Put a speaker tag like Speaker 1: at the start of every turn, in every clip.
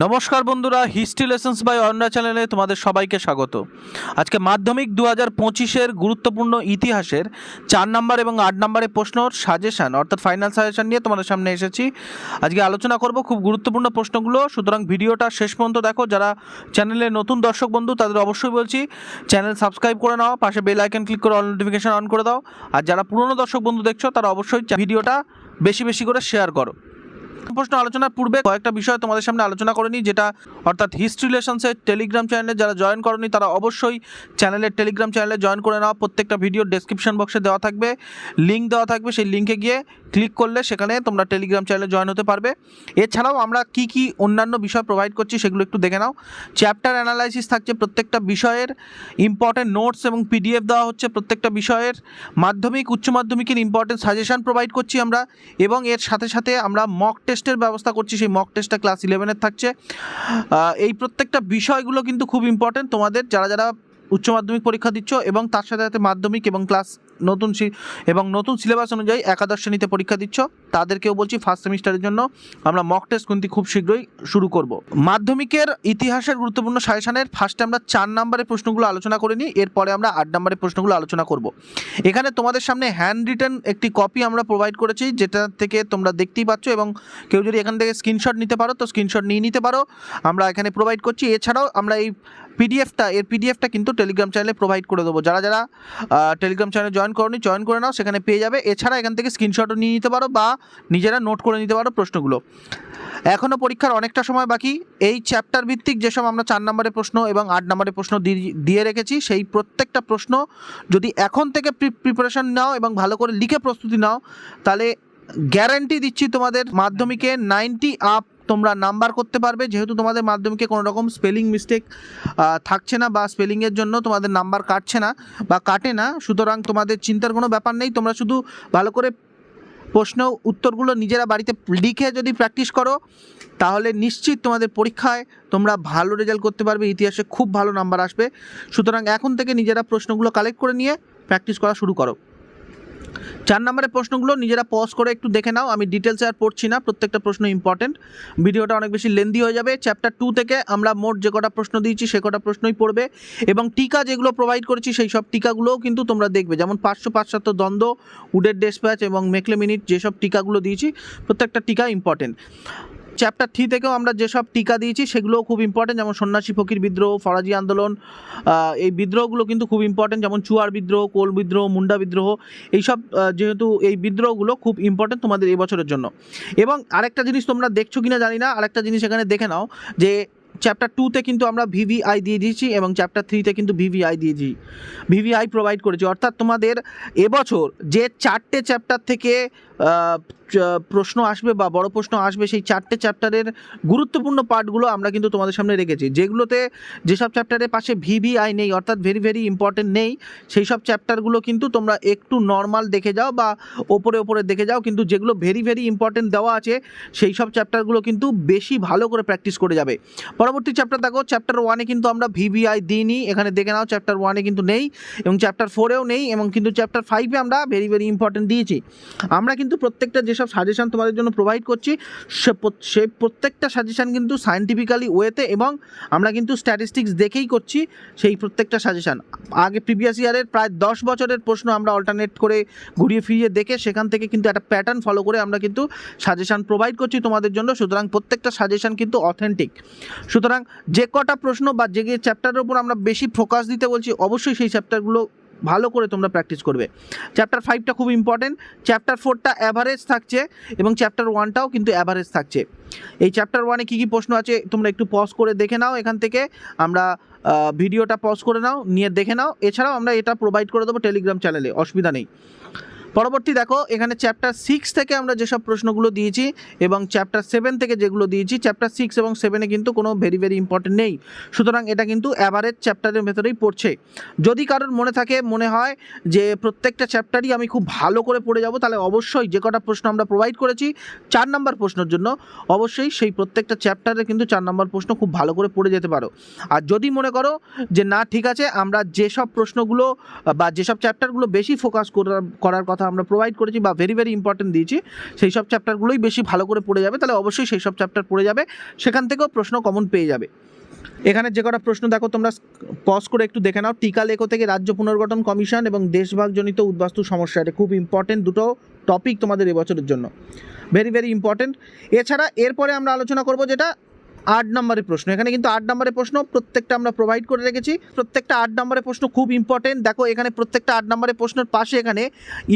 Speaker 1: নমস্কার বন্ধুরা history lessons by Anya চ্যানেলে তোমাদের সবাইকে স্বাগত। আজকে মাধ্যমিক দু হাজার পঁচিশের গুরুত্বপূর্ণ ইতিহাসের চার নম্বর এবং আট নম্বরের প্রশ্নর সাজেশন অর্থাৎ ফাইনাল সাজেশন নিয়ে তোমাদের সামনে এসেছি। আজকে আলোচনা করব খুব গুরুত্বপূর্ণ প্রশ্নগুলো, সুতরাং ভিডিওটা শেষ পর্যন্ত দেখো। যারা চ্যানেলে নতুন দর্শক বন্ধু, তাদের অবশ্যই বলছি চ্যানেল সাবস্ক্রাইব করে নাও, পাশে বেল আইকন ক্লিক করে অল নোটিফিকেশন অন করে দাও। আর যারা পুরনো দর্শক বন্ধু দেখছ, তারা অবশ্যই ভিডিওটা বেশি বেশি করে শেয়ার করো। প্রশ্ন আলোচনার পূর্বে কয়েকটা বিষয় তোমাদের সামনে আলোচনা করে নিই, যেটা অর্থাৎ হিস্ট্রি রিলেশনসের টেলিগ্রাম চ্যানেলে যারা জয়েন করনি, তারা অবশ্যই চ্যানেলের টেলিগ্রাম চ্যানেলে জয়েন করে নাও। প্রত্যেকটা ভিডিও ডেসক্রিপশন বক্সে দেওয়া থাকবে লিঙ্ক দেওয়া থাকবে, সেই লিঙ্কে গিয়ে ক্লিক করলে সেখানে তোমরা টেলিগ্রাম চ্যানেলে জয়েন হতে পারবে। এছাড়াও আমরা কি কি অন্যান্য বিষয় প্রোভাইড করছি সেগুলো একটু দেখে নাও। চ্যাপ্টার অ্যানালাইসিস থাকছে প্রত্যেকটা বিষয়ের ইম্পর্টেন্ট নোটস এবং পিডিএফ দেওয়া হচ্ছে প্রত্যেকটা বিষয়ের। মাধ্যমিক, উচ্চ মাধ্যমিকের ইম্পর্টেন্ট সাজেশন প্রোভাইড করছি আমরা এবং এর সাথে সাথে আমরা মক টেস্টের ব্যবস্থা করছি, সেই মক টেস্টটা ক্লাস ইলেভেনের থাকছে। এই প্রত্যেকটা বিষয়গুলো কিন্তু খুব ইম্পর্টেন্ট তোমাদের যারা যারা উচ্চ মাধ্যমিক পরীক্ষা দিচ্ছ এবং তার সাথে সাথে মাধ্যমিক এবং ক্লাস নতুন এবং নতুন সিলেবাস অনুযায়ী একাদশ শ্রেণীতে পরীক্ষা দিচ্ছ। তাদেরকেও বলছি ফার্স্ট সেমিস্টারের জন্য আমরা মক টেস্ট কিন্তু খুব শীঘ্রই শুরু করব। মাধ্যমিকের ইতিহাসের গুরুত্বপূর্ণ সাজেশনের ফার্স্টে আমরা চার নম্বরের প্রশ্নগুলো আলোচনা করে নিই, এরপরে আমরা আট নম্বরের প্রশ্নগুলো আলোচনা করব। এখানে তোমাদের সামনে হ্যান্ড রিটার্ন একটি কপি আমরা প্রোভাইড করেছি, যেটা থেকে তোমরা দেখতেই পাচ্ছ এবং কেউ যদি এখান থেকে স্ক্রিনশট নিতে পারো, তো স্ক্রিনশট নিয়ে নিতে পারো। আমরা এখানে প্রোভাইড করছি। এছাড়াও আমরা এই পিডিএফটা এর পিডিএফটা কিন্তু টেলিগ্রাম চ্যানেলে প্রোভাইড করে দেবো। যারা যারা টেলিগ্রাম চ্যানেলে জয়েন করনি জয়েন করে নাও, সেখানে পেয়ে যাবে। এছাড়া এখান থেকে স্ক্রিনশটও নিয়ে নিতে পারো বা নিজেরা নোট করে নিতে পারো প্রশ্নগুলো। এখনও পরীক্ষার অনেকটা সময় বাকি। এই চ্যাপ্টার ভিত্তিক যেসব আমরা চার নম্বরের প্রশ্ন এবং আট নম্বরের প্রশ্ন দিয়ে রেখেছি, সেই প্রত্যেকটা প্রশ্ন যদি এখন থেকে প্রিপারেশন নাও এবং ভালো করে লিখে প্রস্তুতি নাও, তাহলে গ্যারান্টি দিচ্ছি তোমাদের মাধ্যমিকে নাইনটি আপ তোমরা নাম্বার করতে পারবে, যেহেতু তোমাদের মাধ্যমিকে কোনো রকম স্পেলিং মিস্টেক থাকছে না বা স্পেলিংয়ের জন্য তোমাদের নাম্বার কাটছে না বা কাটে না। সুতরাং তোমাদের চিন্তার কোনো ব্যাপার নেই, তোমরা শুধু ভালো করে প্রশ্ন উত্তরগুলো নিজেরা বাড়িতে লিখে যদি প্র্যাকটিস করো, তাহলে নিশ্চিত তোমাদের পরীক্ষায় তোমরা ভালো রেজাল্ট করতে পারবে, ইতিহাসে খুব ভালো নাম্বার আসবে। সুতরাং এখন থেকে নিজেরা প্রশ্নগুলো কালেক্ট করে নিয়ে প্র্যাকটিস করা শুরু করো। চার নম্বরের প্রশ্নগুলো নিজেরা পজ করে একটু দেখে নাও। আমি ডিটেলসে আর পড়ছি না, প্রত্যেকটা প্রশ্ন ইম্পর্টেন্ট ভিডিওটা অনেক বেশি লেন্দি হয়ে যাবে। চ্যাপ্টার টু থেকে আমরা মোট যে কটা প্রশ্ন দিয়েছি, সে কটা প্রশ্নই পড়বে। এবং টিকা যেগুলো প্রোভাইড করেছি, সেই সব টিকাগুলোও কিন্তু তোমরা দেখবে। যেমন পাঁচশো পাঁচশত দ্বন্দ্ব, উডের ডেসপ্যাচ এবং মেকলে মিনিট যেসব টিকাগুলো দিয়েছি, প্রত্যেকটা টিকা ইম্পর্টেন্ট চ্যাপ্টার থ্রি থেকেও আমরা যেসব টিকা দিয়েছি, সেগুলোও খুব ইম্পর্টেন্ট যেমন সন্ন্যাসী, ফকির বিদ্রোহ, ফরাজি আন্দোলন এই বিদ্রোহগুলো কিন্তু খুব ইম্পর্টেন্ট যেমন চুয়ার বিদ্রোহ, কোল বিদ্রোহ, মুন্ডা বিদ্রোহ, এইসব যেহেতু এই বিদ্রোহগুলো খুব ইম্পর্টেন্ট তোমাদের এই বছরের জন্য। এবং আরেকটা জিনিস তোমরা দেখছ কিনা জানি না, আরেকটা জিনিস এখানে দেখে নাও যে চ্যাপ্টার টুতে কিন্তু আমরা ভিভিআই দিয়ে দিয়েছি এবং চ্যাপ্টার থ্রিতে কিন্তু ভিভিআই দিয়েছি ভিভিআই প্রোভাইড করেছি। অর্থাৎ তোমাদের এবছর যে চারটে চ্যাপ্টার থেকে প্রশ্ন আসবে বা বড় প্রশ্ন আসবে সেই চারটে চ্যাপ্টারের গুরুত্বপূর্ণ পার্টগুলো আমরা কিন্তু তোমাদের সামনে রেখেছি। যেগুলোতে যেসব চ্যাপ্টারের পাশে ভিভিআই নেই, অর্থাৎ ভেরি ভেরি ইম্পর্টেন্ট নেই সেই সব চ্যাপ্টারগুলো কিন্তু তোমরা একটু নর্মাল দেখে যাও বা ওপরে ওপরে দেখে যাও, কিন্তু যেগুলো ভেরি ভেরি ইম্পর্টেন্ট দেওয়া আছে সেই সব চ্যাপ্টারগুলো কিন্তু বেশি ভালো করে প্র্যাকটিস করে যাবে। পরবর্তী চ্যাপ্টার দেখো চ্যাপ্টার ওয়ানে কিন্তু আমরা ভিভিআই দিইনি, এখানে দেখে নাও চ্যাপ্টার ওয়ানে কিন্তু নেই এবং চ্যাপ্টার ফোরেও নেই এবং কিন্তু চ্যাপ্টার ফাইভে আমরা ভেরি ভেরি ইম্পর্টেন্ট দিয়েছি। আমরা কিন্তু প্রত্যেকটা যেসব সাজেশান তোমাদের জন্য প্রোভাইড করছি। সে সেই প্রত্যেকটা সাজেশন কিন্তু সায়েন্টিফিক্যালি ওয়েতে এবং আমরা কিন্তু স্ট্যাটিস্টিক্স দেখেই করছি সেই প্রত্যেকটা সাজেশান আগে প্রিভিয়াস ইয়ারের প্রায় দশ বছরের প্রশ্ন আমরা অল্টারনেট করে ঘুরিয়ে ফিরিয়ে দেখে সেখান থেকে কিন্তু একটা প্যাটার্ন ফলো করে আমরা কিন্তু সাজেশান প্রোভাইড করছি তোমাদের জন্য। সুতরাং প্রত্যেকটা সাজেশন কিন্তু অথেন্টিক সুতরাং যে কটা প্রশ্ন বা যে চ্যাপ্টারের উপর আমরা বেশি ফোকাস দিতে বলছি, অবশ্যই সেই চ্যাপ্টারগুলো ভালো করে তোমরা প্র্যাকটিস করবে। চ্যাপ্টার ফাইভটা খুব ইম্পর্টেন্ট চ্যাপ্টার ফোরটা অ্যাভারেজ থাকছে এবং চ্যাপ্টার ওয়ানটাও কিন্তু অ্যাভারেজ থাকছে। এই চ্যাপ্টার ওয়ানে কী কী প্রশ্ন আছে, তোমরা একটু পজ করে দেখে নাও এখান থেকে। আমরা ভিডিওটা পজ করে নাও, নিয়ে দেখে নাও। এছাড়াও আমরা এটা প্রোভাইড করে দেবো টেলিগ্রাম চ্যানেলে অসুবিধা নেই। পরবর্তী দেখো, এখানে চ্যাপ্টার সিক্স থেকে আমরা যেসব প্রশ্নগুলো দিয়েছি এবং চ্যাপ্টার সেভেন থেকে যেগুলো দিয়েছি চ্যাপ্টার সিক্স এবং সেভেনে কিন্তু কোনো ভেরি ভেরি ইম্পর্টেন্ট নেই। সুতরাং এটা কিন্তু অ্যাভারেজ চ্যাপ্টারের ভেতরেই পড়ছে। যদি কারোর মনে থাকে, মনে হয় যে প্রত্যেকটা চ্যাপ্টারই আমি খুব ভালো করে পড়ে যাব, তাহলে অবশ্যই যে কটা প্রশ্ন আমরা প্রোভাইড করেছি চার নাম্বার প্রশ্নের জন্য, অবশ্যই সেই প্রত্যেকটা চ্যাপ্টারে কিন্তু চার নাম্বার প্রশ্ন খুব ভালো করে পড়ে যেতে পারো। আর যদি মনে করো যে না, ঠিক আছে, আমরা যেসব প্রশ্নগুলো বা যেসব চ্যাপ্টারগুলো বেশি ফোকাস করার কথা আমরা প্রোভাইড করেছি বা ভেরি ভেরি ইম্পর্টেন্ট দিয়েছি, সেই সব চ্যাপ্টারগুলোই বেশি ভালো করে পড়ে যাবে, তাহলে অবশ্যই সেই সব চ্যাপ্টার পড়ে যাবে, সেখান থেকেও প্রশ্ন কমন পেয়ে যাবে। এখানে যে কটা প্রশ্ন দেখো, তোমরা পজ করে একটু দেখে নাও, টিকা লেখো থেকে রাজ্য পুনর্গঠন কমিশন এবং দেশভাগজনিত উদ্বাস্তু সমস্যা, এটা খুব ইম্পর্টেন্ট দুটো টপিক তোমাদের এবছরের জন্য। ভেরি ভেরি ইম্পর্টেন্ট এছাড়া এরপরে আমরা আলোচনা করব যেটা আট নম্বরের প্রশ্ন। এখানে কিন্তু আট নম্বরের প্রশ্ন, প্রত্যেকটা আমরা প্রোভাইড করে রেখেছি। প্রত্যেকটা আট নম্বরের প্রশ্ন খুব ইম্পর্টেন্ট দেখো, এখানে প্রত্যেকটা আট নম্বরের প্রশ্নের পাশে এখানে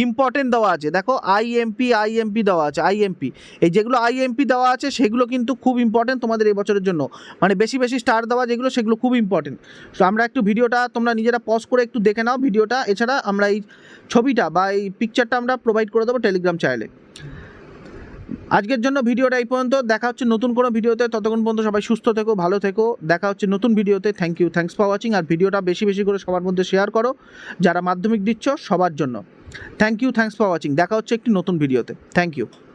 Speaker 1: ইম্পর্টেন্ট দেওয়া আছে। দেখো আইএমপি আইএমপি দেওয়া আছে আইএমপি এই যেগুলো আইএমপি দেওয়া আছে, সেগুলো কিন্তু খুব ইম্পর্টেন্ট তোমাদের এই বছরের জন্য। মানে বেশি বেশি স্টার দেওয়া যেগুলো, সেগুলো খুব ইম্পর্টেন্ট তো আমরা একটু ভিডিওটা তোমরা নিজেরা পজ করে একটু দেখে নাও ভিডিওটা। এছাড়া আমরা এই ছবিটা বা এই পিকচারটা আমরা প্রোভাইড করে দেবো টেলিগ্রাম চ্যানেলে আজকের জন্য ভিডিওটা এই পর্যন্ত। দেখা হচ্ছে নতুন কোনো ভিডিওতে। ততক্ষণ পর্যন্ত সবাই সুস্থ থেকো, ভালো থেকো। দেখা হচ্ছে নতুন ভিডিওতে। Thank you thanks for watching আর ভিডিওটা বেশি বেশি করে সবার মধ্যে শেয়ার করো। যারা মাধ্যমিক দিচ্ছ, সবার জন্য। Thank you thanks for watching দেখা হচ্ছে একটি নতুন ভিডিওতে। Thank you